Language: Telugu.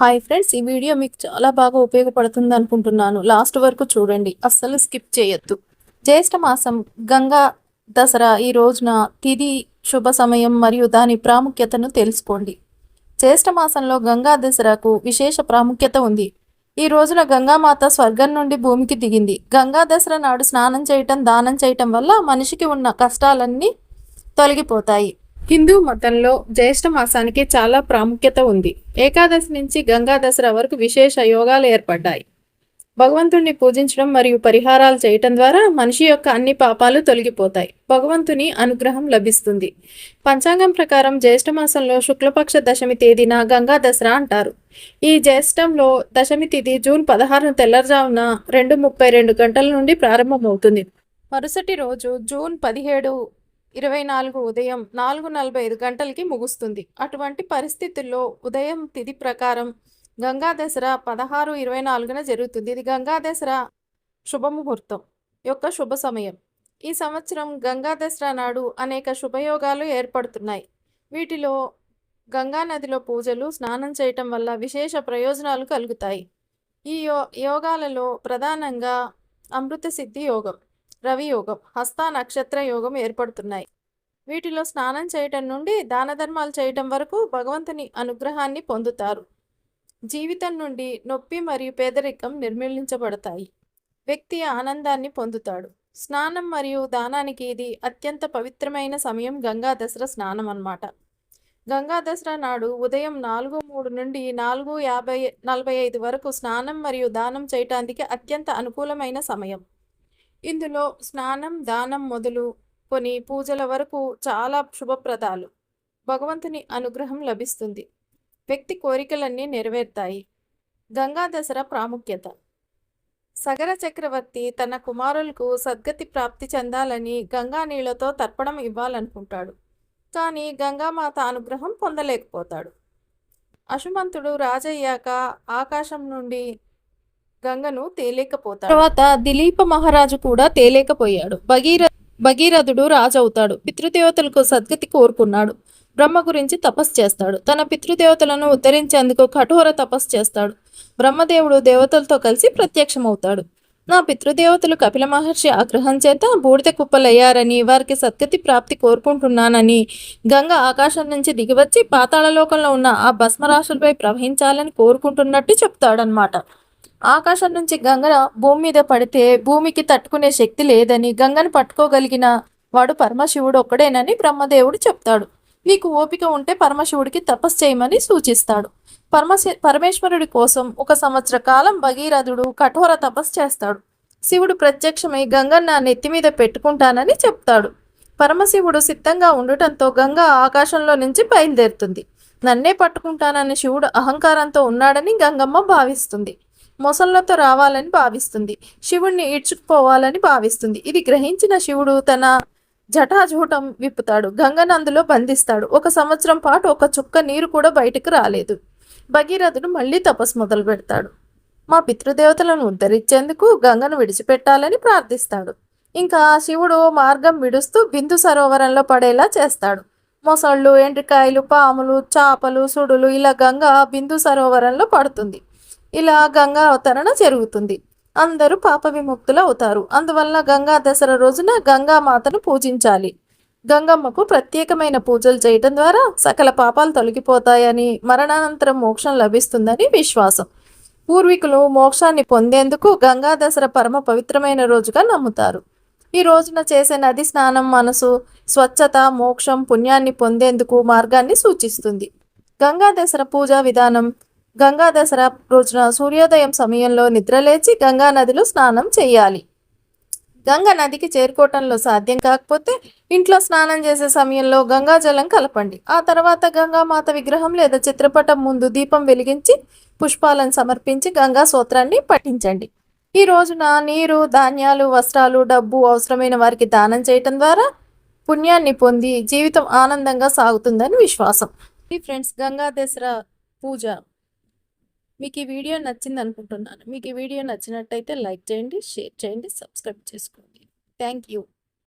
హాయ్ ఫ్రెండ్స్ ఈ వీడియో మీకు చాలా బాగా ఉపయోగపడుతుంది అనుకుంటున్నాను. లాస్ట్ వరకు చూడండి. అస్సలు స్కిప్ చేయొద్దు. జ్యేష్ఠ మాసం గంగా దసరా ఈ రోజున తిది శుభ సమయం మరియు దాని ప్రాముఖ్యతను తెలుసుకోండి. జ్యేష్ఠ మాసంలో గంగా దసరాకు విశేష ప్రాముఖ్యత ఉంది. ఈ రోజున గంగామాత స్వర్గం నుండి భూమికి దిగింది. గంగా దసరా నాడు స్నానం చేయటం దానం చేయటం వల్ల మనిషికి ఉన్న కష్టాలన్నీ తొలగిపోతాయి. హిందూ మతంలో జ్యేష్ఠ మాసానికి చాలా ప్రాముఖ్యత ఉంది. ఏకాదశి నుంచి గంగా దసరా వరకు విశేష యోగాలు ఏర్పడ్డాయి. భగవంతుణ్ణి పూజించడం మరియు పరిహారాలు చేయటం ద్వారా మనిషి యొక్క అన్ని పాపాలు తొలగిపోతాయి. భగవంతుని అనుగ్రహం లభిస్తుంది. పంచాంగం ప్రకారం జ్యేష్ఠ మాసంలో శుక్లపక్ష దశమి తేదీన గంగా దసరా అంటారు. ఈ జ్యేష్ఠంలో దశమి తిథి జూన్ పదహారున తెల్లవారుజామున రెండు ముప్పై రెండు గంటల నుండి ప్రారంభమవుతుంది. మరుసటి రోజు జూన్ పదిహేడు ఇరవై నాలుగు ఉదయం నాలుగు నలభై ఐదు గంటలకి ముగుస్తుంది. అటువంటి పరిస్థితుల్లో ఉదయం తిథి ప్రకారం గంగా దసరా పదహారు ఇరవై నాలుగున జరుగుతుంది. ఇది గంగా దసరా శుభముహూర్తం యొక్క శుభ సమయం. ఈ సంవత్సరం గంగా దసరా నాడు అనేక శుభయోగాలు ఏర్పడుతున్నాయి. వీటిలో గంగా నదిలో పూజలు స్నానం చేయటం వల్ల విశేష ప్రయోజనాలు కలుగుతాయి. ఈ యో యోగాలలో ప్రధానంగా అమృత సిద్ధి యోగం. రవియోగం హస్త నక్షత్ర యోగం ఏర్పడుతున్నాయి. వీటిలో స్నానం చేయటం నుండి దాన ధర్మాలు చేయటం వరకు భగవంతుని అనుగ్రహాన్ని పొందుతారు. జీవితం నుండి నొప్పి మరియు పేదరికం నిర్మూలించబడతాయి. వ్యక్తి ఆనందాన్ని పొందుతాడు. స్నానం మరియు దానానికి ఇది అత్యంత పవిత్రమైన సమయం గంగా దసరా స్నానం అన్నమాట. గంగా దసరా నాడు ఉదయం నాలుగు మూడు నుండి నాలుగు యాభై నలభై ఐదు వరకు స్నానం మరియు దానం చేయటానికి అత్యంత అనుకూలమైన సమయం. ఇందులో స్నానం దానం మొదలు కొని పూజల వరకు చాలా శుభప్రదాలు. భగవంతుని అనుగ్రహం లభిస్తుంది. వ్యక్తి కోరికలన్నీ నెరవేరుతాయి. గంగా దసరా ప్రాముఖ్యత. సగర చక్రవర్తి తన కుమారులకు సద్గతి ప్రాప్తి చెందాలని గంగా నీళ్ళతో తర్పణం ఇవ్వాలనుకుంటాడు. కానీ గంగామాత అనుగ్రహం పొందలేకపోతాడు. అశుమంతుడు రాజయ్యాక ఆకాశం నుండి గంగను తేలేకపోతాడు. తర్వాత దిలీప మహారాజు కూడా తేలేకపోయాడు. భగీర భగీరథుడు రాజవుతాడు. పితృదేవతలకు సద్గతి కోరుకున్నాడు. బ్రహ్మ గురించి తపస్సు చేస్తాడు. తన పితృదేవతలను ఉద్ధరించేందుకు కఠోర తపస్సు చేస్తాడు. బ్రహ్మదేవుడు దేవతలతో కలిసి ప్రత్యక్షమవుతాడు. నా పితృదేవతలు కపిల మహర్షి ఆగ్రహం చేత బూడిద కుప్పలయ్యారని వారికి సద్గతి ప్రాప్తి కోరుకుంటున్నానని గంగ ఆకాశం నుంచి దిగివచ్చి పాతాళలోకంలో ఉన్న ఆ భస్మరాశులపై ప్రవహించాలని కోరుకుంటున్నట్టు చెప్తాడనమాట ఆకాశం నుంచి గంగ భూమి మీద పడితే భూమికి తట్టుకునే శక్తి లేదని గంగను పట్టుకోగలిగిన వాడు పరమశివుడు ఒక్కడేనని బ్రహ్మదేవుడు చెప్తాడు. నీకు ఓపిక ఉంటే పరమశివుడికి తపస్సు చేయమని సూచిస్తాడు. పరమశి పరమేశ్వరుడి కోసం ఒక సంవత్సర కాలం భగీరథుడు కఠోర తపస్సు చేస్తాడు. శివుడు ప్రత్యక్షమై గంగన్న నెత్తి మీద పెట్టుకుంటానని చెప్తాడు. పరమశివుడు సిద్ధంగా ఉండటంతో గంగ ఆకాశంలో నుంచి బయలుదేరుతుంది. నన్నే పట్టుకుంటానని శివుడు అహంకారంతో ఉన్నాడని గంగమ్మ భావిస్తుంది. మొసళ్ళతో రావాలని భావిస్తుంది. శివుణ్ణి ఈడ్చుకుపోవాలని భావిస్తుంది. ఇది గ్రహించిన శివుడు తన జటాజూటం విప్పుతాడు. గంగనందులో బంధిస్తాడు. ఒక సంవత్సరం పాటు ఒక చుక్క నీరు కూడా బయటకు రాలేదు. భగీరథుడు మళ్ళీ తపస్సు మొదలు పెడతాడు. మా పితృదేవతలను ఉద్ధరించేందుకు గంగను విడిచిపెట్టాలని ప్రార్థిస్తాడు. ఇంకా శివుడు మార్గం విడుస్తూ బిందు సరోవరంలో పడేలా చేస్తాడు. మొసళ్ళు ఎండ్రికాయలు పాములు చేపలు సుడులు ఇలా గంగ బిందు సరోవరంలో పడుతుంది. ఇలా గంగా అవతరణ జరుగుతుంది. అందరూ పాప విముక్తులు అవుతారు. అందువల్ల గంగా దసరా రోజున గంగామాతను పూజించాలి. గంగమ్మకు ప్రత్యేకమైన పూజలు చేయటం ద్వారా సకల పాపాలు తొలగిపోతాయని మరణానంతరం మోక్షం లభిస్తుందని విశ్వాసం. పూర్వీకులు మోక్షాన్ని పొందేందుకు గంగా దసరా పరమ పవిత్రమైన రోజుగా నమ్ముతారు. ఈ రోజున చేసే నది స్నానం మనసు స్వచ్ఛత మోక్షం పుణ్యాన్ని పొందేందుకు మార్గాన్ని సూచిస్తుంది. గంగా దసరా పూజా విధానం గంగా దసరా రోజున సూర్యోదయం సమయంలో నిద్రలేచి గంగా నదిలో స్నానం చేయాలి. గంగా నదికి చేరుకోవటంలో సాధ్యం కాకపోతే ఇంట్లో స్నానం చేసే సమయంలో గంగా జలం కలపండి. ఆ తర్వాత గంగామాత విగ్రహం లేదా చిత్రపటం ముందు దీపం వెలిగించి పుష్పాలను సమర్పించి గంగా సూత్రాన్ని పఠించండి. ఈ రోజున నీరు ధాన్యాలు వస్త్రాలు డబ్బు అవసరమైన వారికి దానం చేయటం ద్వారా పుణ్యాన్ని పొంది జీవితం ఆనందంగా సాగుతుందని విశ్వాసం. ఈ ఫ్రెండ్స్ గంగా దసరా పూజ మీకు ఈ వీడియో నచ్చింది అనుకుంటున్నాను. మీకు ఈ వీడియో నచ్చినట్టయితే లైక్ చేయండి షేర్ చేయండి సబ్స్క్రైబ్ చేసుకోండి. Thank you.